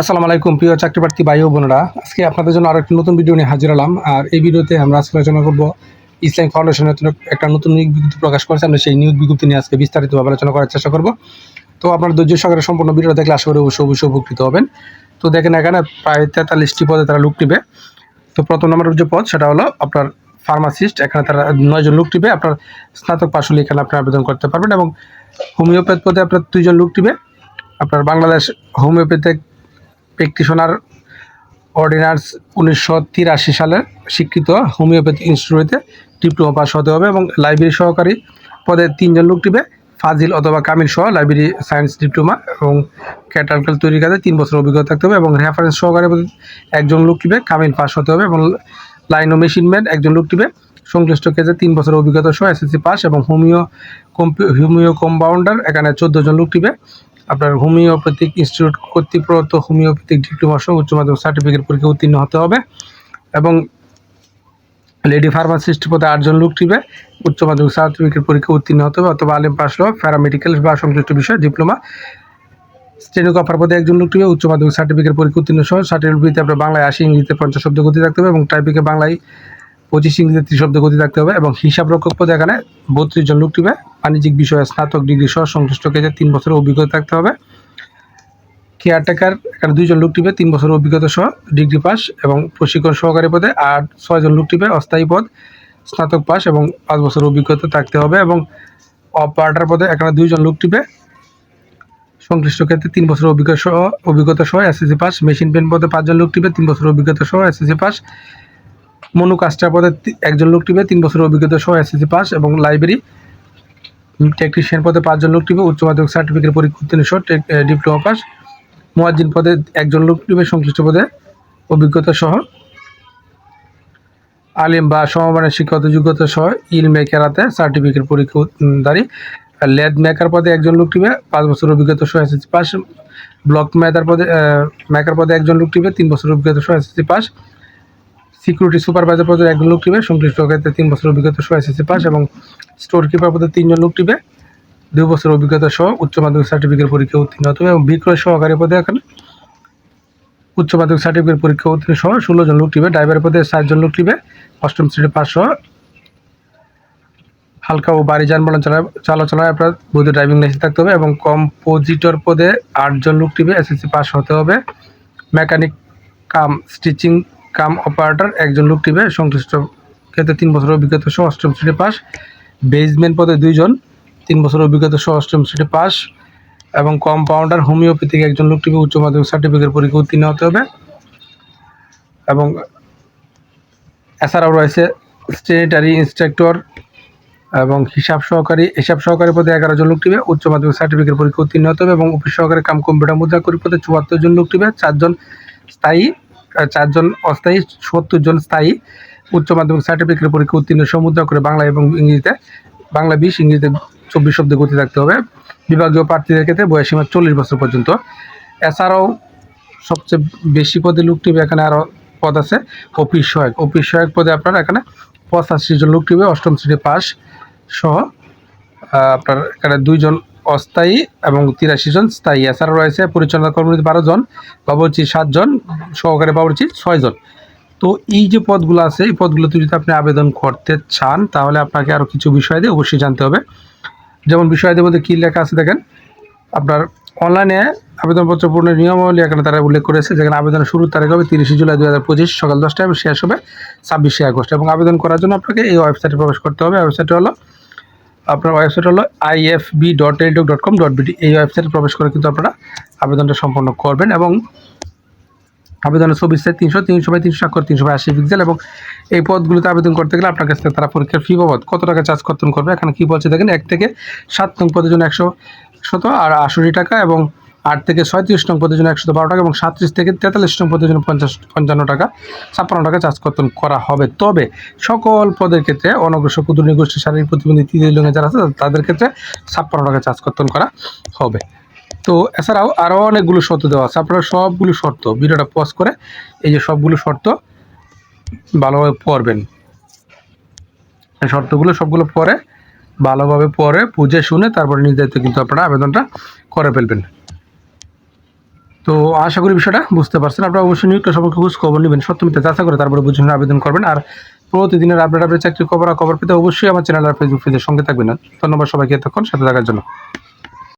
আসসালামু আলাইকুম, প্রিয় চাকরি প্রার্থী ভাই ও বোনেরা। আজকে আপনাদের জন্য আরও একটি নতুন ভিডিও নিয়ে হাজির হলাম। আর এই ভিডিওতে আমরা আজকে আলোচনা করব ইসলাম ফাউন্ডেশনের নতুন একটা নতুন নিয়োগ বিজ্ঞপ্তি প্রকাশ করেছে। আমরা সেই নিয়োগ বিজ্ঞপ্তি নিয়ে আজকে বিস্তারিতভাবে আলোচনা করার চেষ্টা করব। তো আপনার ধৈর্য সহকারে সম্পূর্ণ ভিডিও দেখলে আশা করি অবশ্যই অবশ্যই উপকৃত হবেন। তো দেখেন এখানে প্রায় তেতাল্লিশটি পদে তারা লুক নিবে। তো প্রথম নম্বর যে পদ, সেটা হলো আপনার ফার্মাসিস্ট এখানে তারা নয়জন লোক টিবে আপনার স্নাতক পাশ হলে এখানে আপনি আবেদন করতে পারবেন এবং হোমিওপ্যাথ পদে আপনার দুইজন লোক টিবে আপনার বাংলাদেশ হোমিওপ্যাথিক প্র্যাকটিশনার অর্ডিনান্স উনিশশো তিরাশি সালের স্বীকৃত হোমিওপ্যাথি ইনস্টিটিউটে ডিপ্লোমা পাস হতে হবে এবং লাইব্রেরি সহকারী পদে তিনজন লোক টিবে ফাজিল অথবা কামিল সহ লাইব্রেরি সায়েন্স ডিপ্লোমা এবং ক্যাটালকাল তৈরির কাজে তিন বছর অভিজ্ঞতা থাকতে হবে এবং রেফারেন্স সহকারী পদে একজন লোক টিবে কামিল পাস হতে হবে এবং লাইন ও মেশিন ম্যান একজন লোক টিবে সংশ্লিষ্ট কেজে তিন বছর অভিজ্ঞতা সহ এসএসসি পাস এবং হোমিও হোমিও কম্পাউন্ডার এখানে চোদ্দ জন লোক টিবে আপনার হোমিওপ্যাথিক ইনস্টিটিউট কর্তৃক প্রদত্ত হোমিওপ্যাথিক ডিপ্লোমা সহ উচ্চ মাধ্যমিক সার্টিফিকেট পরীক্ষা উত্তীর্ণ হতে হবে এবং লেডি ফার্মাসিস্ট পদে আটজন লোক টিবে উচ্চ মাধ্যমিক সার্টিফিকেট পরীক্ষা উত্তীর্ণ হতে হবে অথবা আলিম পাস প্যারামেডিক্যাল বা সংশ্লিষ্ট বিষয় ডিপ্লোমা। স্টেনোগ্রাফার পদে একজন লোক টিবে উচ্চ মাধ্যমিক সার্টিফিকেট পরীক্ষা উত্তীর্ণ সহ সার্টিফিকেট আপনার বাংলায় আশি, ইংরেজিতে পঞ্চাশ শব্দ গতি থাকতে হবে এবং টাইপিকে বাংলায় পঁচিশ ইংরেজিতে ত্রিশ শব্দ গতি থাকতে হবে এবং হিসাব রক্ষক পদে এখানে বত্রিশ জন লোক টিবে বাণিজ্যিক বিষয়ে স্নাতক ডিগ্রি সহ সংশ্লিষ্ট কেজে তিন বছরের অভিজ্ঞতা থাকতে হবে। কেয়ারটেকার এখানে দুইজন লোক টিবে তিন বছরের অভিজ্ঞতা সহ ডিগ্রি পাস এবং প্রশিক্ষণ সহকারী পদে আর ছয়জন লোক টিবে অস্থায়ী পদ, স্নাতক পাস এবং পাঁচ বছরের অভিজ্ঞতা থাকতে হবে এবং অপারেটার পদে এখানে দুইজন লোক টিবে সংশ্লিষ্ট ক্ষেত্রে তিন বছর অভিজ্ঞতা সহ অভিজ্ঞতা সহ এসএসসি পাস মেশিন পেন পদে পাঁচজন লোক টিবে তিন বছর অভিজ্ঞতা সহ এসএসসি পাস মনু কাস্টার পদে একজন লোক টিপে তিন বছর অভিজ্ঞতা সহ এসএসসি পাস এবং লাইব্রেরি টেকনিশিয়ান পদে পাঁচজন লোক টিপে উচ্চ মাধ্যমিক সার্টিফিকেট পরীক্ষা উত্তীর্ণ সহ ডিপ্লোমা পাস মুয়াজ্জিন পদে একজন লোক টিবে সংশ্লিষ্ট পদে অভিজ্ঞতা সহ আলিম বা সমমানের শিক্ষাগত যোগ্যতা সহ ইল মেকারাতে সার্টিফিকেট পরীক্ষা দাঁড়ি। লেদ মেকার পদে একজন লোক টিবে পাঁচ বছর অভিজ্ঞতা সহ এসএসসি পাস ব্লক মেকার পদে মেকার পদে একজন লোক টিপে তিন বছর অভিজ্ঞতা সহ এসএসসি পাস সিকিউরিটি সুপারভাইজার পদে একজন লোক টিবে সংশ্লিষ্ট ক্ষেত্রে তিন বছর অভিজ্ঞতা সহ এসএসসি পাস এবং স্টোর কিপার পদে তিনজন লোক টিবে দুই বছর অভিজ্ঞতা সহ উচ্চ মাধ্যমিক সার্টিফিকেট পরীক্ষা উত্তীর্ণ হতে এবং বিক্রয় সহকারী পদে এখানে উচ্চ মাধ্যমিক সার্টিফিকেট পরীক্ষা উত্তীর্ণ সহ ষোলো জন লোক টিবে ড্রাইভার পদে সাতজন লোক টিবে অষ্টম শ্রেণি পাস সহ হালকা ও বাড়ি যানবাহন চালা চলাচলায় আপনার বৈধ ড্রাইভিং লাইসেন্স থাকতে হবে এবং কম্পোজিটর পদে আটজন লোক টিবে এসএসসি পাস হতে হবে। Mechanic cum stitching cum operator, একজন লোক টিবে সংশ্লিষ্ট ক্ষেত্রে তিন বছর অভিজ্ঞতা সহ অষ্টম শ্রেণি পাস। বেসমেন্ট পদে দুইজন, তিন বছর অভিজ্ঞতা সহ অষ্টম শ্রেণি পাস এবং কম্পাউন্ডার, হোমিওপ্যাথিক একজন লোক টিবে উচ্চ মাধ্যমিক সার্টিফিকেট পরীক্ষা উত্তীর্ণ হতে হবে এবং এছাড়াও রয়েছে স্টেনিটারি ইন্সট্রাক্টর এবং হিসাব সহকারী হিসাব সহকারী পদে এগারো জন লোক টিবে উচ্চ মাধ্যমিক সার্টিফিকেট পরীক্ষা উত্তীর্ণ হতে হবে এবং অফিস সহকারী কাম কম্পিউটার মুদ্রা করি পদে চুয়াত্তর জন লোক টিবে চারজন স্থায়ী চারজন অস্থায়ী, সত্তর জন স্থায়ী উচ্চ মাধ্যমিক সার্টিফিকেট পরীক্ষা উত্তীর্ণ সহ মুদ্রা করে বাংলা এবং ইংরেজিতে। বাংলা বিশ, ইংরেজিতে চব্বিশ শব্দে গতি থাকতে হবে। বিভাগীয় প্রার্থীদের ক্ষেত্রে বয়সীমা চল্লিশ বছর পর্যন্ত। এছাড়াও সবচেয়ে বেশি পদে লোক টিবে এখানে আরও পদ আছে, অফিস সহায়ক। অফিস সহায়ক পদে আপনার এখানে পঁচাশি জন লোক টিবে অষ্টম শ্রেণি পাস সহ আপনার এখানে দুইজন অস্থায়ী এবং তিরাশি জন স্থায়ী এছাড়া রয়েছে। পরিচালনা কর্মী বারো জন, বাবুর্চি সাতজন সহকারী বাবুর্চি ছয়জন তো এই যে পদগুলো আছে, এই পদগুলোতে যদি আপনি আবেদন করতে চান, তাহলে আপনাকে আরও কিছু বিষয় দিয়ে অবশ্যই জানতে হবে। যেমন বিষয়দের মধ্যে কী লেখা আছে দেখেন, আপনার অনলাইনে আবেদনপত্র পূরণের নিয়মাবলী এখানে তারা উল্লেখ করেছে, যেখানে আবেদনের শুরুর তারিখ হবে তিরিশে জুলাই দু হাজার পঁচিশ, সকাল দশটায় এবং শেষ হবে ছাব্বিশে আগস্ট। এবং আবেদন করার জন্য আপনাকে এই ওয়েবসাইটে প্রবেশ করতে হবে। ওয়েবসাইটটি হলো আপনার ওয়েবসাইট হলো I F B dot educ dot com dot BD এই ওয়েবসাইটে প্রবেশ করে কিন্তু আপনারা আবেদনটা সম্পন্ন করবেন এবং আবেদনের ছবি সাইজ তিনশো তিনশো বাই তিনশো, স্বাক্ষর তিনশো বাই আশি পিক্সেল এবং এই পদগুলোতে আবেদন করতে গেলে আপনার কাছ থেকে তারা পরীক্ষার ফি বাবদ কত টাকা চার্জ কর্তন করবে? এখানে কী বলছে দেখেন, এক থেকে সাত নং পদের জন্য একশো শত আর আশি টাকা এবং আট থেকে ছয়ত্রিশ নং পদের জন্য একশো বারো টাকা এবং সাতত্রিশ থেকে তেতাল্লিশ নং পদের জন্য পঞ্চাশ, পঞ্চান্ন টাকা, ছাপ্পান্ন টাকা চার্জ কর্তন করা হবে। তবে সকল পদের ক্ষেত্রে অনগ্রসর ক্ষুদ্র নিগোষ্ঠী শারীরিক প্রতিবন্ধী তৃতীয় লিঙ্গে যারা আছে, তাদের ক্ষেত্রে ছাপ্পান্ন টাকা চার্জ কর্তন করা হবে। তো এছাড়াও আরও অনেকগুলো শর্ত দেওয়া আছে। আপনারা সবগুলো শর্ত ভিডিওটা পজ করে এই যে সবগুলো শর্ত ভালোভাবে পড়বেন। শর্তগুলো সবগুলো পরে ভালোভাবে পরে বুঝে শুনে তারপরে নির্ধারিত কিন্তু আপনারা আবেদনটা করে ফেলবেন। তো আশা করি বিষয়টা বুঝতে পারছেন। আপনারা অবশ্যই নিয়োগটা সম্পর্কে খোঁজ খবর নেবেন সত্যমিতে যাচাই করে তারপরে বুঝে আবেদন করবেন। আর প্রতিদিনের আপডেট আপডেট চাকরি খবর খবর পেতে অবশ্যই আমার চ্যানেল আর ফেসবুক পেজের সঙ্গে থাকবেন। ধন্যবাদ সবাইকে এতক্ষণ, সাথে থাকার জন্য।